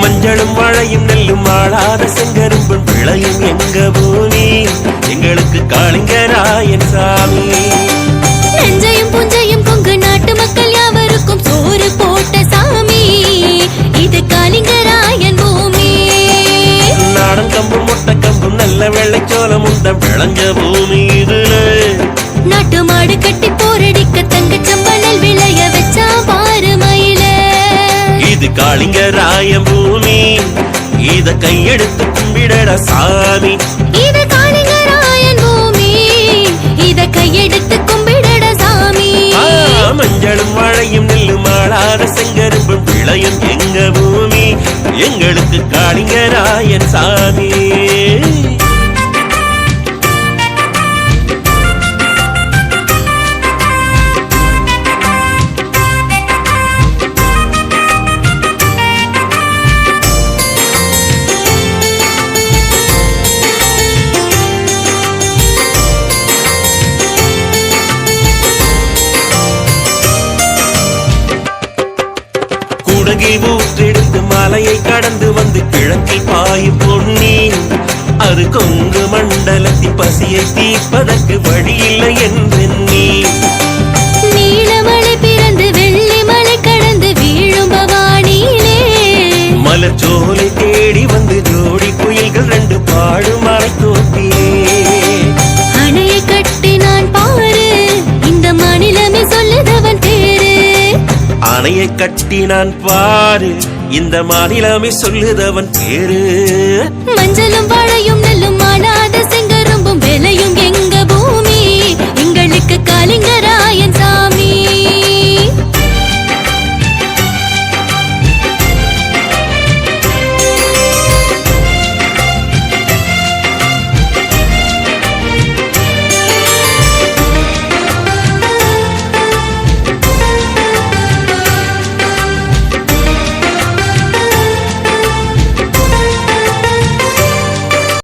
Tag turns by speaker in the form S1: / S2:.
S1: மஞ்சளும் மழையும் நெல்லும் ஆளாத செங்கரும்பும் விளையும் எங்க பூமி
S2: எங்களுக்கு காளிங்கராய விளைஞ்ச பூமி இதுல.
S1: நாட்டு மாடு கட்டி போரடிக்க தங்கச் சம்பளல் விளைய வச்சா பாரு மயில.
S2: இது காளிங்கராயன் பூமி. இத கையெடுத்து கும்பிடட சாமி.
S1: இது காளிங்கராயன் பூமி. இத கையெடுத்து கும்பிடட சாமி.
S2: மஞ்சளும் மழையும் நெல்லு மாளாத செங்கரும்பும் விளையும் எங்க பூமி. எங்களுக்கு காளிங்கராயன் சாமி குடகில் ஊற்றெடுத்து மலையை கடந்து வந்து கிழக்கில் பாயும் பொன்னி அது கொங்கு மண்டலத்தின் பசியை தீர்ப்பதற்கு வழியில்லை என்றெண்ணி
S1: நீலமலை பிறந்து வெள்ளி மலை கடந்து வீழும் பவானியிலே
S2: மலர் ஜோலை தேடி வந்து ஜோடி குயில்கள் ரெண்டு பாடும் மலை
S1: அணையை கட்டி நான் பாரு. இந்த மாநிலமே சொல்லுதவன் பேரு. மஞ்சளும் வாழையும் நெல்லும் ஆனாத செங்கரும்பும் விலையும் எங்க பூமி. எங்களுக்கு காலிங்க